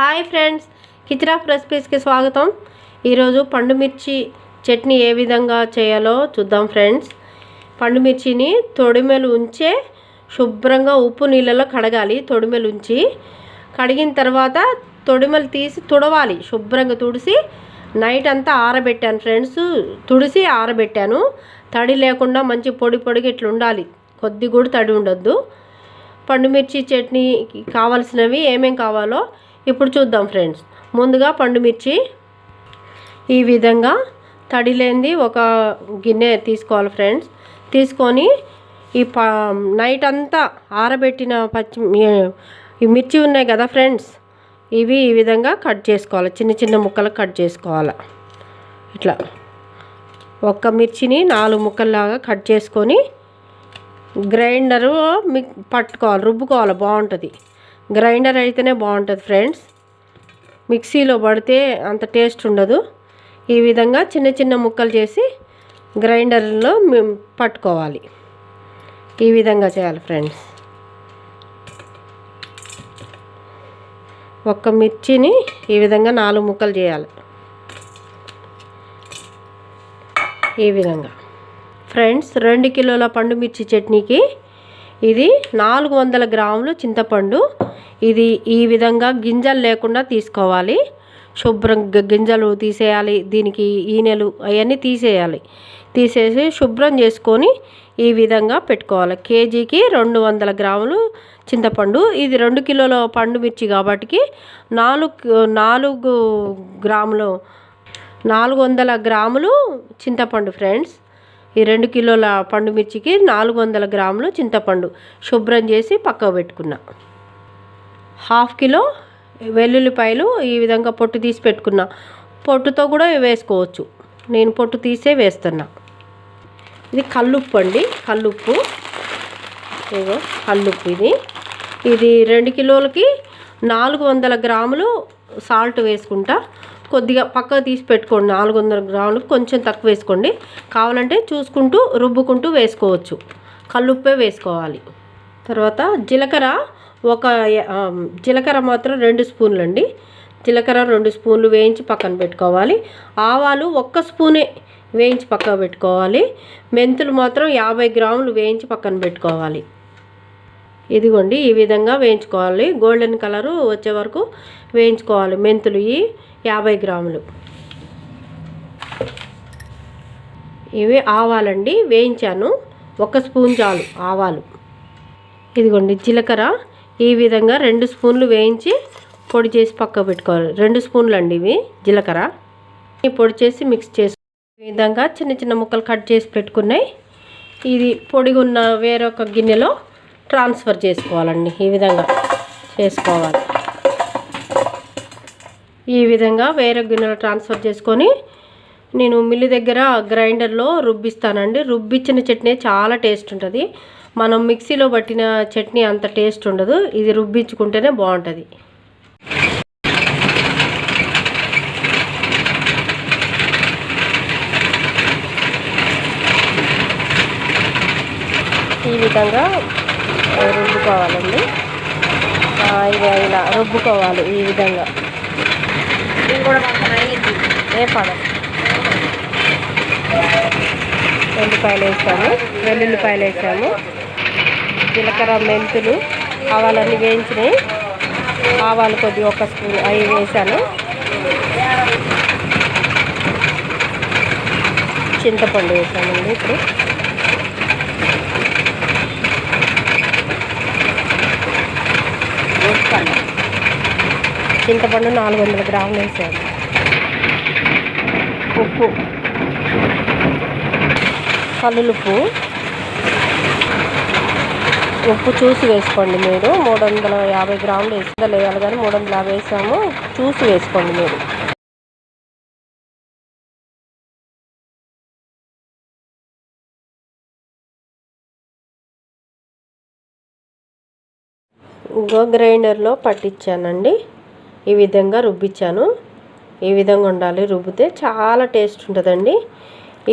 Hi friends కిచిరాఫ్ రెసిపీస్కి స్వాగతం. ఈరోజు పండుమిర్చి చట్నీ ఏ విధంగా చేయాలో చూద్దాం ఫ్రెండ్స్. పండుమిర్చిని తొడిమెలు ఉంచే శుభ్రంగా ఉప్పు నీళ్ళలో కడగాలి తొడిమెలు ఉంచి. కడిగిన తర్వాత తొడిమెలు తీసి తుడవాలి శుభ్రంగా తుడిసి. నైట్ అంతా ఆరబెట్టాను ఫ్రెండ్స్ తుడిసి ఆరబెట్టాను. తడి లేకుండా మంచి పొడి పొడిగా ఇట్లా ఉండాలి కొద్ది కూడా తడి ఉండొద్దు. పండుమిర్చి చట్నీ కావాల్సినవి ఏమేం కావాలో ఇప్పుడు చూద్దాం ఫ్రెండ్స్. ముందుగా పండుమిర్చి ఈ విధంగా తడి లేనిది ఒక గిన్నె తీసుకోవాలి ఫ్రెండ్స్. తీసుకొని ఈ ప నైట్ అంతా ఆరబెట్టిన పచ్చి ఈ మిర్చి ఉన్నాయి కదా ఫ్రెండ్స్. ఇవి ఈ విధంగా కట్ చేసుకోవాలి. చిన్న చిన్న ముక్కలు కట్ చేసుకోవాలి. ఇట్లా ఒక్క మిర్చిని నాలుగు ముక్కల్లాగా కట్ చేసుకొని గ్రైండరు మిక్ పట్టుకోవాలి. రుబ్బుకోవాలి. బాగుంటుంది. గ్రైండర్ అయితేనే బాగుంటుంది ఫ్రెండ్స్. మిక్సీలో పడితే అంత టేస్ట్ ఉండదు. ఈ విధంగా చిన్న చిన్న ముక్కలు చేసి గ్రైండర్లో మేము పట్టుకోవాలి. ఈ విధంగా చేయాలి ఫ్రెండ్స్. ఒక్క మిర్చిని ఈ విధంగా నాలుగు ముక్కలు చేయాలి. ఈ విధంగా. ఫ్రెండ్స్ రెండు కిలోల పండు మిర్చి చట్నీకి ఇది నాలుగు వందల గ్రాములు చింతపండు. ఇది ఈ విధంగా గింజలు లేకుండా తీసుకోవాలి. శుభ్రం గింజలు తీసేయాలి. దీనికి ఈనెలు అవన్నీ తీసేయాలి. తీసేసి శుభ్రం చేసుకొని ఈ విధంగా పెట్టుకోవాలి. కేజీకి రెండు వందల గ్రాములు చింతపండు. ఇది రెండు కిలోల పండు మిర్చి కాబట్టి నాలుగు నాలుగు గ్రాములు నాలుగు వందల గ్రాములు చింతపండు ఫ్రెండ్స్. ఈ రెండు కిలోల పండు మిర్చికి నాలుగు వందల గ్రాములు చింతపండు శుభ్రం చేసి పక్కకు పెట్టుకున్నా. హాఫ్ కిలో వెల్లుల్లిపాయలు ఈ విధంగా పొట్టు తీసి పెట్టుకున్నా. పొట్టుతో కూడా వేసుకోవచ్చు. నేను పొట్టు తీసే వేస్తున్నా. ఇది కల్లుప్పు అండి. కల్లుప్పు. కల్లుప్పు ఇది. ఇది రెండు కిలోలకి నాలుగు వందల గ్రాములు సాల్ట్ వేసుకుంటా. కొద్దిగా పక్కకు తీసి పెట్టుకోండి. నాలుగు వందల గ్రాములు కొంచెం తక్కువ వేసుకోండి. కావాలంటే చూసుకుంటూ రుబ్బుకుంటూ వేసుకోవచ్చు. కల్లుప్పే వేసుకోవాలి. తర్వాత జీలకర్ర ఒక జీలకర్ర మాత్రం రెండు స్పూన్లు అండి జీలకర్ర రెండు స్పూన్లు వేయించి పక్కన పెట్టుకోవాలి. ఆవాలు ఒక్క స్పూనే వేయించి పక్కన పెట్టుకోవాలి. మెంతులు మాత్రం యాభై గ్రాములు వేయించి పక్కన పెట్టుకోవాలి. ఇదిగోండి ఈ విధంగా వేయించుకోవాలి. గోల్డెన్ కలరు వచ్చే వరకు వేయించుకోవాలి. మెంతులు యాభై గ్రాములు. ఇవి ఆవాలండి వేయించాను. ఒక స్పూన్ చాలు ఆవాలు. ఇదిగోండి జీలకర్ర. ఈ విధంగా రెండు స్పూన్లు వేయించి పొడి చేసి పక్క పెట్టుకోవాలి. రెండు స్పూన్లు అండి ఇవి జీలకర్ర. ఈ పొడి చేసి మిక్స్ చేసు. ఈ విధంగా చిన్న చిన్న ముక్కలు కట్ చేసి పెట్టుకున్నాయి. ఇది పొడిగా ఉన్న వేరొక గిన్నెలో ట్రాన్స్ఫర్ చేసుకోవాలండి. ఈ విధంగా చేసుకోవాలి. ఈ విధంగా వేరే గిన్నెలో ట్రాన్స్ఫర్ చేసుకొని నేను మిల్లు దగ్గర గ్రైండర్లో రుబ్బిస్తానండి. రుబ్బిచ్చిన చట్నీ చాలా టేస్ట్ ఉంటుంది. మనం మిక్సీలో పట్టిన చట్నీ అంత టేస్ట్ ఉండదు. ఇది రుబ్బించుకుంటేనే బాగుంటుంది. ఈ విధంగా రుబ్బుకోవాలండి. ఇది ఇలా రుబ్బుకోవాలి ఈ విధంగా. ఏ పడం వేసాము. వెల్లుల్లిపాయలు వేసాము. జీలకర్ర మెంతులు ఆవాలన్నీ వేయించినాయి. ఆవాలు కొద్దిగా ఒక స్పూన్ అవి వేసాను. చింతపండు వేసామండి ఇప్పుడు. చింతపండు నాలుగు వందల గ్రాములు వేసాను. ఉప్పు. కల్లులుప్పు. ఉప్పు చూసి వేసుకోండి మీరు. మూడు వందల యాభై గ్రాములు వేసిందా లేదా కానీ మూడు వందల యాభై వేసాము. చూసి వేసుకోండి మీరు. ఇంకో గ్రైండర్లో పట్టించానండి. ఈ విధంగా రుబ్బిచ్చాను. ఈ విధంగా ఉండాలి. రుబ్బితే చాలా టేస్ట్ ఉంటుందండి.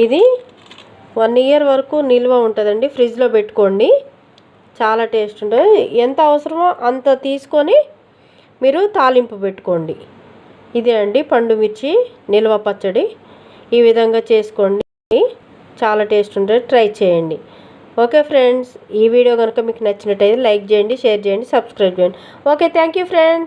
ఇది వన్ ఇయర్ వరకు నిల్వ ఉంటుందండి. ఫ్రిడ్జ్లో పెట్టుకోండి. చాలా టేస్ట్ ఉంటుంది. ఎంత అవసరమో అంత తీసుకొని మీరు తాలింపు పెట్టుకోండి. ఇదే అండి పండుమిర్చి నిల్వ పచ్చడి. ఈ విధంగా చేసుకోండి. చాలా టేస్ట్ ఉంటుంది. ట్రై చేయండి. ఓకే ఫ్రెండ్స్ ఈ వీడియో కనుక మీకు నచ్చినట్టయితే లైక్ చేయండి షేర్ చేయండి సబ్స్క్రైబ్ చేయండి. Okay thank you friends.